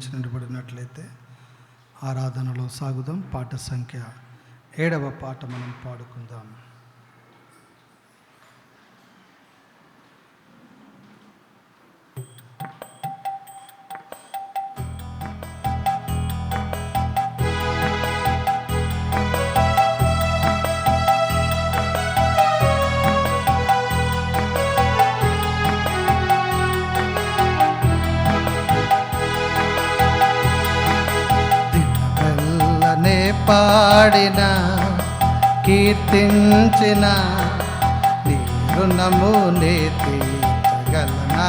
లేచి నిలబడినట్లయితే ఆరాధనలో సాగుదాం పాట సంఖ్య ఏడవ పాట మనం పాడుకుందాం. పాడిన కీర్తించిన నీ రుణము నే తీర్చగలనా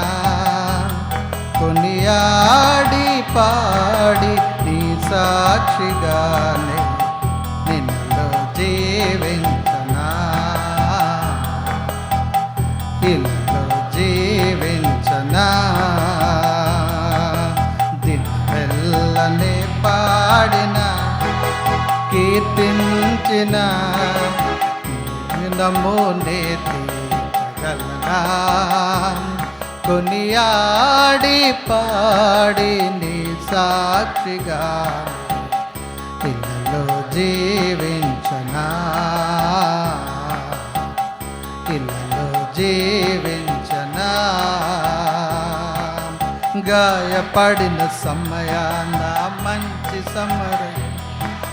కొనియాడి పాడి నీ సాక్షిగానే నిన్నలో జీవించనా? ఇల్లు జీవించనా? కీర్తించిన నమో తీర్చగలనా కొనియాడి పాడి నీ సాక్షిగా ఇళ్ళలో జీవించనా? ఇళ్ళలో జీవించనా? గాయపడిన సమయాన మంచి సమరం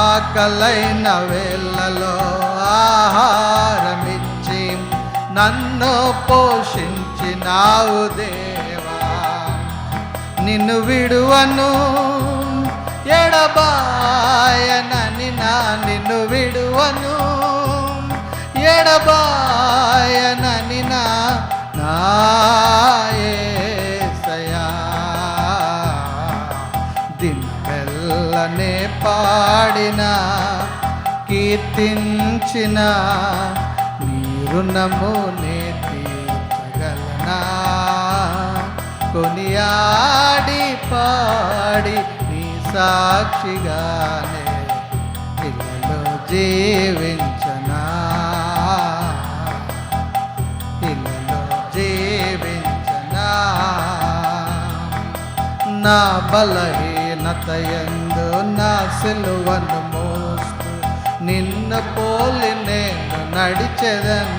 ఆకలైన వేళ్ళలో ఆహారమిచ్చి నన్ను పోషించినావు దేవా. నిన్ను విడువను ఎడబాయనని నా నిన్ను విడువను ఎడబాయనని నా నాయసయా దినమెల్లనే పాడిన కీర్తించిన నీ రుణము నే తీర్చగలనా? కొనియాడి పాడి నీ సాక్షిగానే ఇళ్ళలో జీవించనా? ఇళ్ళలో జీవించనా? నా బలహీనతయందు సిలువను మోస్తూ నిన్న పోలి నేను నడిచెదన్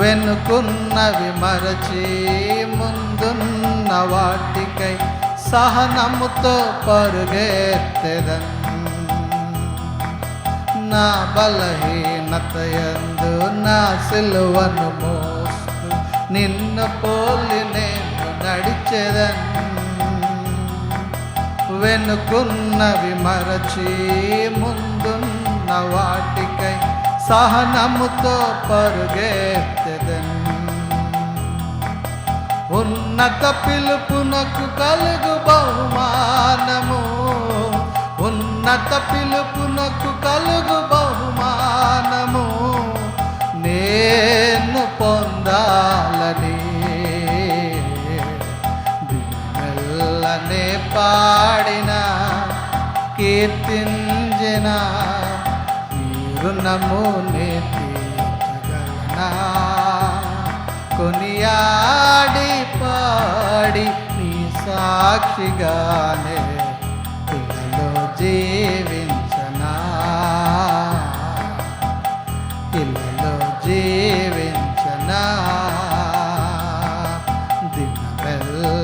వెనుకున్నవి మరచి ముందున్న వాటికై సహనముతో పరుగెత్తెదన్ నా బలహీనతయందు నా సిలువను మోస్తూ నిన్న పోలి నేను నడిచెదన్ వెనుకున్నవి మరచి ముందున్న వాటికై సహనముతో పరుగెత్తెదన్. ఉన్నత పిలుపునకు కలుగు బహుమానము. ఉన్నత పిలుపు పాడిన కీర్తించిన నీ రుణము తీర్చగలనా కొనియాడి పాడి నీ సాక్షిగానే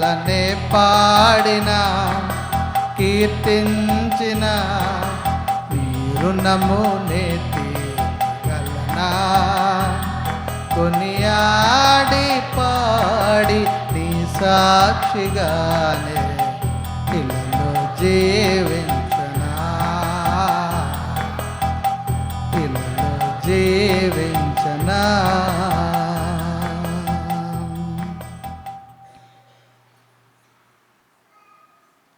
పాటలనే పాడిన కీర్తించిన నీ రుణము తీర్చగలనా కొనియాడి పాడి నీ సాక్షిగానే ఇళ్ళలో జీవించనా? ఇళ్ళలో జీవించనా?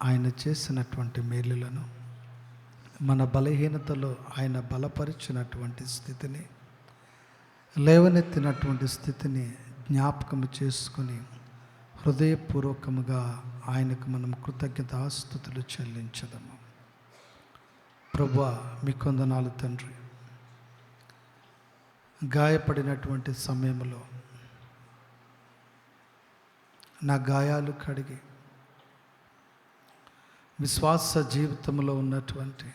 ఆయన చేసినటువంటి మేలులను మన బలహీనతలో ఆయన బలపరిచినటువంటి స్థితిని లేవనెత్తినటువంటి స్థితిని జ్ఞాపకం చేసుకుని హృదయపూర్వకముగా ఆయనకు మనం కృతజ్ఞతాస్థుతులు చెల్లించదము. ప్రభు మీ కొందనాలు తండ్రి గాయపడినటువంటి సమయంలో నా గాయాలు కడిగి విశ్వాస జీవితంలో ఉన్నటువంటి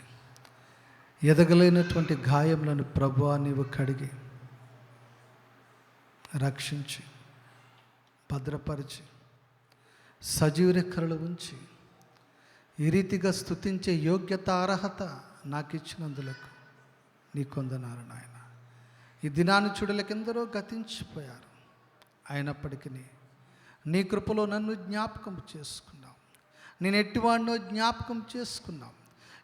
ఎదగలేనటువంటి గాయములను ప్రభు నీవు కడిగి రక్షించి భద్రపరిచి సజీవ రెక్కలు ఉంచి ఈ రీతిగా స్థుతించే యోగ్యత అర్హత నాకు ఇచ్చినందులకు నీ కొందనారు నాయన. ఈ దినాన్ని చూడలకెందరో గతించిపోయారు. అయినప్పటికీ నీ కృపలో నన్ను జ్ఞాపకం చేసుకున్నాను నేను ఎట్టివాడినో జ్ఞాపకం చేసుకున్నాం.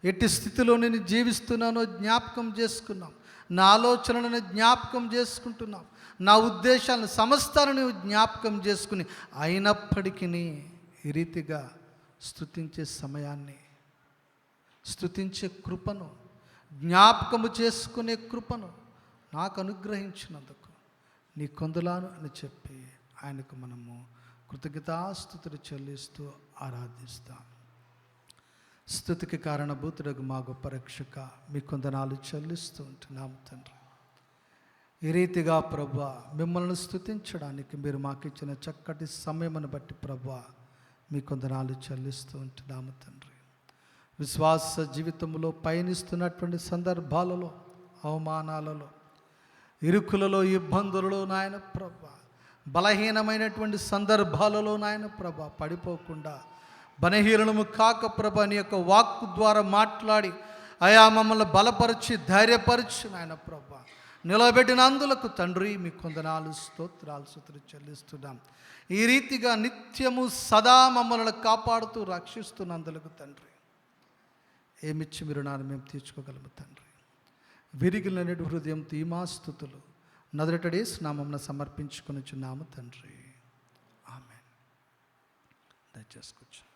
ఎట్టి స్థితిలో నేను జీవిస్తున్నానో జ్ఞాపకం చేసుకున్నాం. నా ఆలోచనలను జ్ఞాపకం చేసుకుంటున్నాం. నా ఉద్దేశాలను సమస్తాలను జ్ఞాపకం చేసుకుని అయినప్పటికీ ఈ రీతిగా స్తుతించే సమయాన్ని స్తుతించే కృపను జ్ఞాపకము చేసుకునే కృపను నాకు అనుగ్రహించినందుకు నీ కొందులాను అని చెప్పి ఆయనకు మనము కృతజ్ఞతాస్థుతులు చెల్లిస్తూ ఆరాధిస్తాను. స్థుతికి కారణభూతుడకు మా గొప్ప రక్షక మీ కొందనాలు చెల్లిస్తూ ఉంటున్నాము తండ్రి. ఈ రీతిగా ప్రభు మిమ్మల్ని స్థుతించడానికి మీరు మాకు ఇచ్చిన చక్కటి సమయమును బట్టి ప్రభు మీ కొందనాలు చెల్లిస్తూ ఉంటున్నాము తండ్రి. విశ్వాస జీవితంలో పయనిస్తున్నటువంటి సందర్భాలలో అవమానాలలో ఇరుకులలో ఇబ్బందులలో నాయన ప్రభా బలహీనమైనటువంటి సందర్భాలలో నాయన ప్రభ పడిపోకుండా బలహీనము కాక ప్రభ నీ యొక్క వాక్కు ద్వారా మాట్లాడి అయా మమ్మల్ని బలపరిచి ధైర్యపరిచి నాయన ప్రభ నిలబెట్టినందులకు తండ్రి మీ కొందనాలు స్తోత్రాలు సుతులు చెల్లిస్తున్నాం. ఈ రీతిగా నిత్యము సదా మమ్మల్ని కాపాడుతూ రక్షిస్తున్నందులకు తండ్రి. ఏమిచ్చి మీరు నాన్న మేము తీర్చుకోగలము తండ్రి? విరిగిలనేటి హృదయం తీమాస్తుతులు నదరటడే స్నామం సమర్పించుకొని చున్నాము తండ్రి ఆమె దయచేసుకొచ్చు